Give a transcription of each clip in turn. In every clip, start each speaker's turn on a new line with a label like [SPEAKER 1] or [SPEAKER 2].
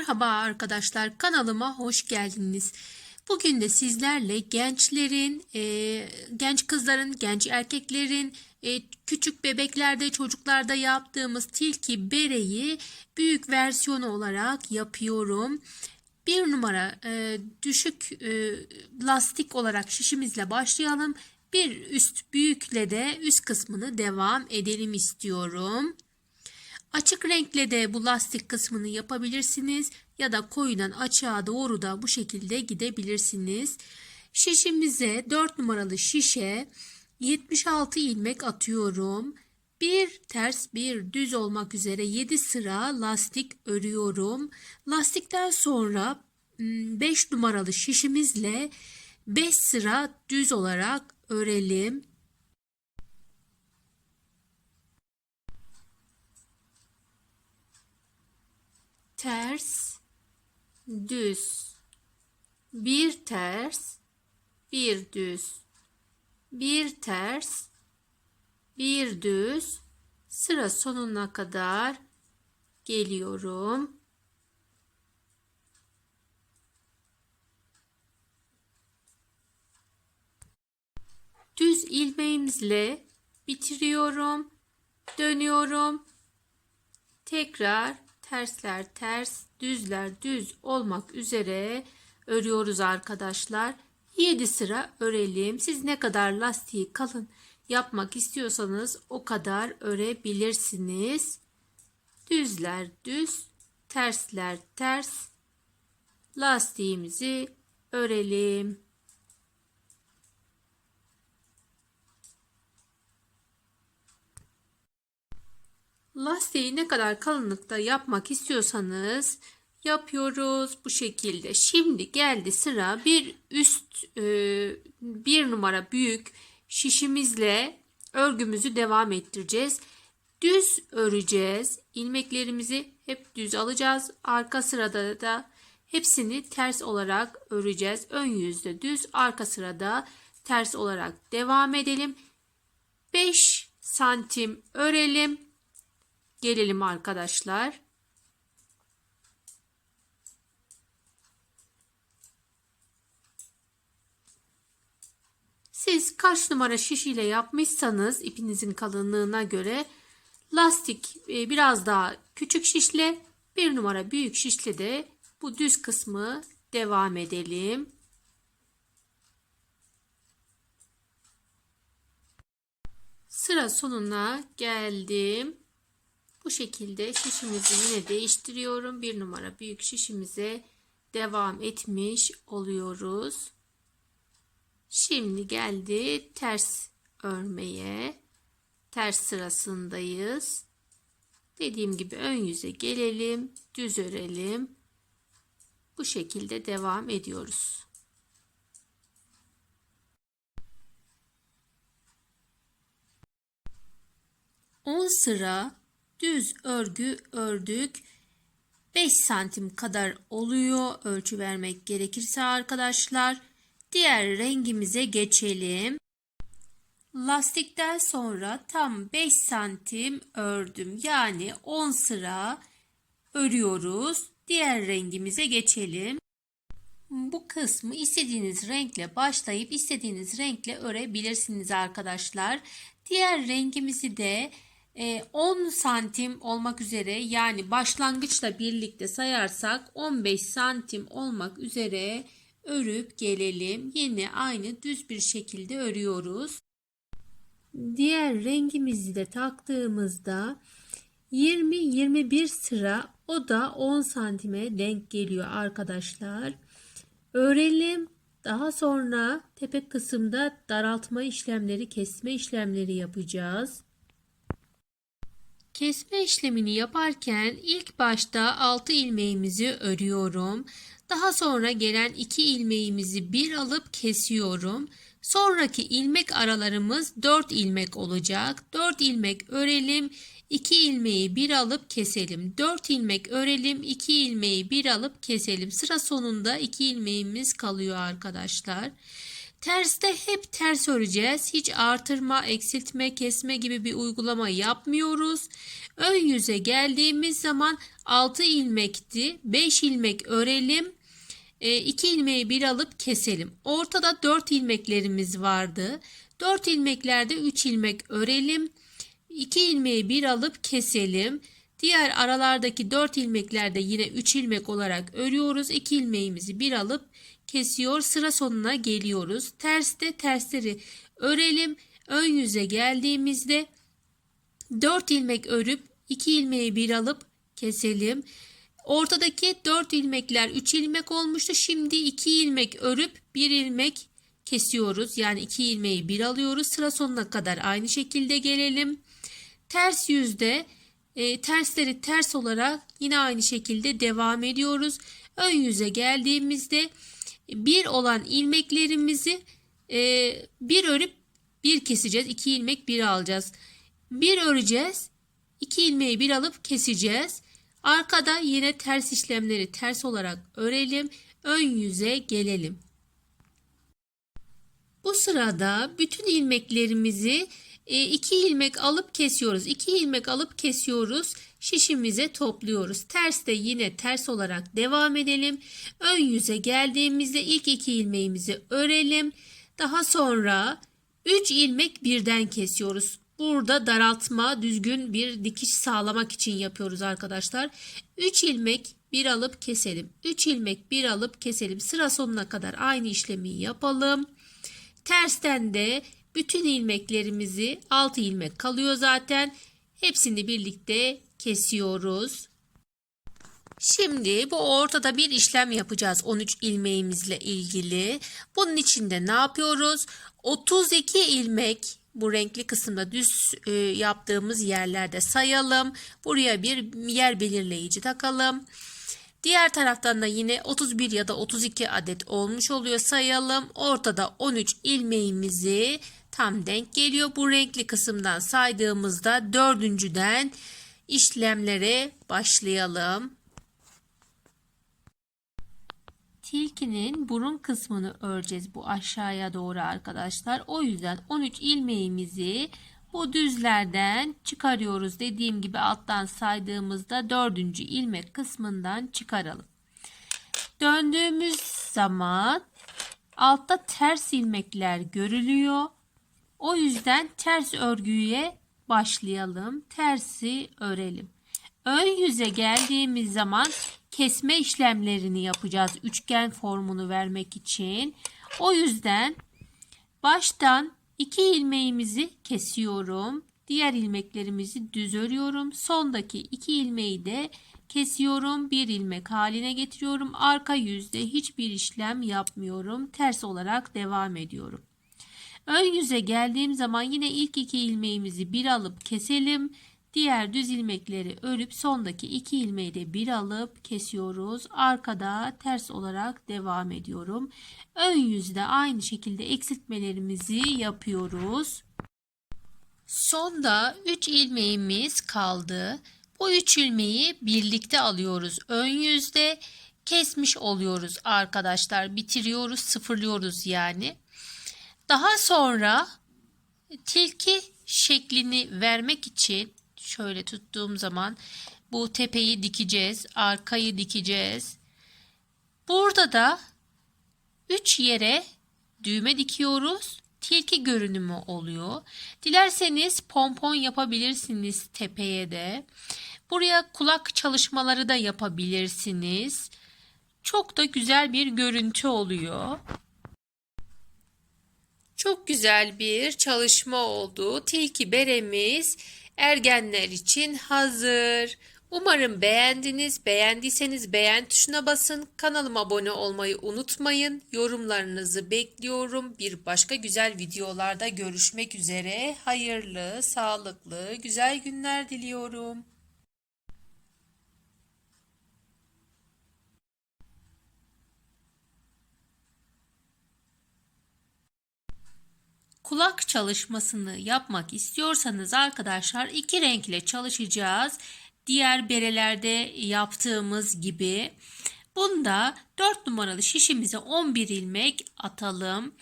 [SPEAKER 1] Merhaba arkadaşlar kanalıma hoş geldiniz. Bugün de sizlerle gençlerin, e, genç kızların, genç erkeklerin, e, küçük bebeklerde, çocuklarda yaptığımız tilki bereyi büyük versiyonu olarak yapıyorum. Bir numara e, düşük e, lastik olarak şişimizle başlayalım. Bir üst büyükle de üst kısmını devam edelim istiyorum. Açık renkle de bu lastik kısmını yapabilirsiniz ya da koyudan açığa doğru da bu şekilde gidebilirsiniz. Şişimize 4 numaralı şişe 76 ilmek atıyorum. Bir ters bir düz olmak üzere 7 sıra lastik örüyorum. Lastikten sonra 5 numaralı şişimizle 5 sıra düz olarak örelim. Ters, düz, bir ters, bir düz, bir ters, bir düz, sıra sonuna kadar geliyorum. Düz ilmeğimizle bitiriyorum, dönüyorum, tekrar tersler ters, düzler düz olmak üzere örüyoruz arkadaşlar. 7 sıra örelim. Siz ne kadar lastiği kalın yapmak istiyorsanız o kadar örebilirsiniz. Düzler düz, tersler ters. Lastiğimizi örelim. Lastiği ne kadar kalınlıkta yapmak istiyorsanız yapıyoruz bu şekilde. Şimdi geldi sıra bir üst e, bir numara büyük şişimizle örgümüzü devam ettireceğiz. Düz öreceğiz. İlmeklerimizi hep düz alacağız. Arka sırada da hepsini ters olarak öreceğiz. Ön yüzde düz, arka sırada ters olarak devam edelim. 5 santim örelim. Gelelim arkadaşlar. Siz kaç numara şiş ile yapmışsanız ipinizin kalınlığına göre lastik e, biraz daha küçük şişle bir numara büyük şişle de bu düz kısmı devam edelim. Sıra sonuna geldim. Bu şekilde şişimizi yine değiştiriyorum. Bir numara büyük şişimize devam etmiş oluyoruz. Şimdi geldi ters örmeye. Ters sırasındayız. Dediğim gibi ön yüze gelelim. Düz örelim. Bu şekilde devam ediyoruz. On sıra düz örgü ördük. 5 santim kadar oluyor ölçü vermek gerekirse arkadaşlar. Diğer rengimize geçelim. Lastikten sonra tam 5 santim ördüm. Yani 10 sıra örüyoruz. Diğer rengimize geçelim. Bu kısmı istediğiniz renkle başlayıp istediğiniz renkle örebilirsiniz arkadaşlar. Diğer rengimizi de 10 ee, santim olmak üzere yani başlangıçla birlikte sayarsak 15 santim olmak üzere örüp gelelim. Yine aynı düz bir şekilde örüyoruz. Diğer rengimizi de taktığımızda 20-21 sıra o da 10 santime denk geliyor arkadaşlar. Örelim. Daha sonra tepe kısımda daraltma işlemleri, kesme işlemleri yapacağız. Kesme işlemini yaparken ilk başta 6 ilmeğimizi örüyorum. Daha sonra gelen 2 ilmeğimizi bir alıp kesiyorum. Sonraki ilmek aralarımız 4 ilmek olacak. 4 ilmek örelim. 2 ilmeği bir alıp keselim. 4 ilmek örelim. 2 ilmeği bir alıp keselim. Sıra sonunda 2 ilmeğimiz kalıyor arkadaşlar. Terste hep ters öreceğiz. Hiç artırma, eksiltme, kesme gibi bir uygulama yapmıyoruz. Ön yüze geldiğimiz zaman 6 ilmekti. 5 ilmek örelim. 2 ilmeği bir alıp keselim. Ortada 4 ilmeklerimiz vardı. 4 ilmeklerde 3 ilmek örelim. 2 ilmeği bir alıp keselim. Diğer aralardaki 4 ilmeklerde yine 3 ilmek olarak örüyoruz. 2 ilmeğimizi bir alıp kesiyor. Sıra sonuna geliyoruz. Terste tersleri örelim. Ön yüze geldiğimizde 4 ilmek örüp 2 ilmeği bir alıp keselim. Ortadaki 4 ilmekler 3 ilmek olmuştu. Şimdi 2 ilmek örüp 1 ilmek kesiyoruz. Yani 2 ilmeği bir alıyoruz. Sıra sonuna kadar aynı şekilde gelelim. Ters yüzde e, tersleri ters olarak yine aynı şekilde devam ediyoruz. Ön yüze geldiğimizde bir olan ilmeklerimizi e, bir örüp bir keseceğiz. 2 ilmek bir alacağız. Bir öreceğiz. 2 ilmeği bir alıp keseceğiz. Arkada yine ters işlemleri ters olarak örelim. Ön yüze gelelim. Bu sırada bütün ilmeklerimizi e, iki ilmek alıp kesiyoruz. 2 ilmek alıp kesiyoruz. Şişimize topluyoruz. Ters de yine ters olarak devam edelim. Ön yüze geldiğimizde ilk iki ilmeğimizi örelim. Daha sonra 3 ilmek birden kesiyoruz. Burada daraltma, düzgün bir dikiş sağlamak için yapıyoruz arkadaşlar. 3 ilmek bir alıp keselim. 3 ilmek bir alıp keselim. Sıra sonuna kadar aynı işlemi yapalım. Tersten de bütün ilmeklerimizi 6 ilmek kalıyor zaten. Hepsini birlikte kesiyoruz. Şimdi bu ortada bir işlem yapacağız 13 ilmeğimizle ilgili. Bunun için de ne yapıyoruz? 32 ilmek bu renkli kısımda düz e, yaptığımız yerlerde sayalım. Buraya bir yer belirleyici takalım. Diğer taraftan da yine 31 ya da 32 adet olmuş oluyor sayalım. Ortada 13 ilmeğimizi tam denk geliyor. Bu renkli kısımdan saydığımızda dördüncüden işlemlere başlayalım. Tilkinin burun kısmını öreceğiz bu aşağıya doğru arkadaşlar. O yüzden 13 ilmeğimizi bu düzlerden çıkarıyoruz. Dediğim gibi alttan saydığımızda dördüncü ilmek kısmından çıkaralım. Döndüğümüz zaman altta ters ilmekler görülüyor. O yüzden ters örgüye başlayalım. Tersi örelim. Ön yüze geldiğimiz zaman kesme işlemlerini yapacağız. Üçgen formunu vermek için. O yüzden baştan iki ilmeğimizi kesiyorum. Diğer ilmeklerimizi düz örüyorum. Sondaki iki ilmeği de kesiyorum. Bir ilmek haline getiriyorum. Arka yüzde hiçbir işlem yapmıyorum. Ters olarak devam ediyorum. Ön yüze geldiğim zaman yine ilk iki ilmeğimizi bir alıp keselim. Diğer düz ilmekleri örüp sondaki iki ilmeği de bir alıp kesiyoruz. Arkada ters olarak devam ediyorum. Ön yüzde aynı şekilde eksiltmelerimizi yapıyoruz. Sonda 3 ilmeğimiz kaldı. Bu 3 ilmeği birlikte alıyoruz. Ön yüzde kesmiş oluyoruz arkadaşlar. Bitiriyoruz, sıfırlıyoruz yani. Daha sonra tilki şeklini vermek için şöyle tuttuğum zaman bu tepeyi dikeceğiz, arkayı dikeceğiz. Burada da 3 yere düğme dikiyoruz. Tilki görünümü oluyor. Dilerseniz pompon yapabilirsiniz tepeye de. Buraya kulak çalışmaları da yapabilirsiniz. Çok da güzel bir görüntü oluyor. Çok güzel bir çalışma oldu. Tilki beremiz ergenler için hazır. Umarım beğendiniz. Beğendiyseniz beğen tuşuna basın. Kanalıma abone olmayı unutmayın. Yorumlarınızı bekliyorum. Bir başka güzel videolarda görüşmek üzere. Hayırlı, sağlıklı, güzel günler diliyorum. Kulak çalışmasını yapmak istiyorsanız arkadaşlar iki renkle çalışacağız. Diğer berelerde yaptığımız gibi. Bunda 4 numaralı şişimize 11 ilmek atalım.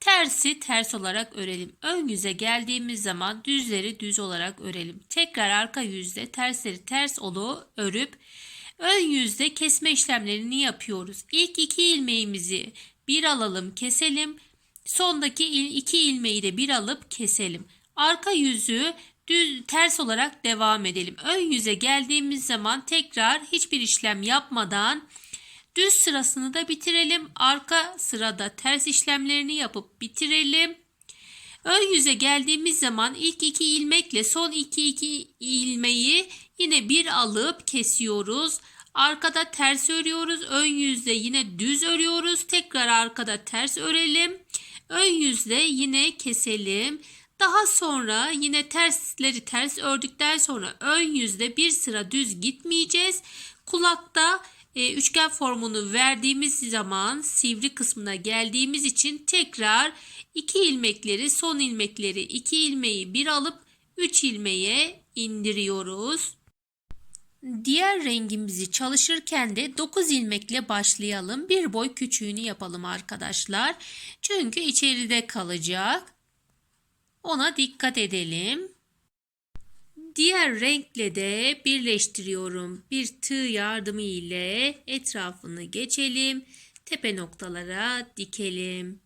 [SPEAKER 1] Tersi ters olarak örelim. Ön yüze geldiğimiz zaman düzleri düz olarak örelim. Tekrar arka yüzde tersleri ters olu örüp ön yüzde kesme işlemlerini yapıyoruz. İlk iki ilmeğimizi bir alalım keselim. Sondaki il- iki ilmeği de bir alıp keselim. Arka yüzü düz ters olarak devam edelim. Ön yüze geldiğimiz zaman tekrar hiçbir işlem yapmadan düz sırasını da bitirelim. Arka sırada ters işlemlerini yapıp bitirelim. Ön yüze geldiğimiz zaman ilk iki ilmekle son iki iki ilmeği yine bir alıp kesiyoruz. Arkada ters örüyoruz. Ön yüzde yine düz örüyoruz. Tekrar arkada ters örelim. Ön yüzde yine keselim. Daha sonra yine tersleri ters ördükten sonra ön yüzde bir sıra düz gitmeyeceğiz. Kulakta e, üçgen formunu verdiğimiz zaman sivri kısmına geldiğimiz için tekrar iki ilmekleri son ilmekleri iki ilmeği bir alıp üç ilmeğe indiriyoruz. Diğer rengimizi çalışırken de 9 ilmekle başlayalım. Bir boy küçüğünü yapalım arkadaşlar. Çünkü içeride kalacak. Ona dikkat edelim. Diğer renkle de birleştiriyorum. Bir tığ yardımı ile etrafını geçelim. Tepe noktalara dikelim.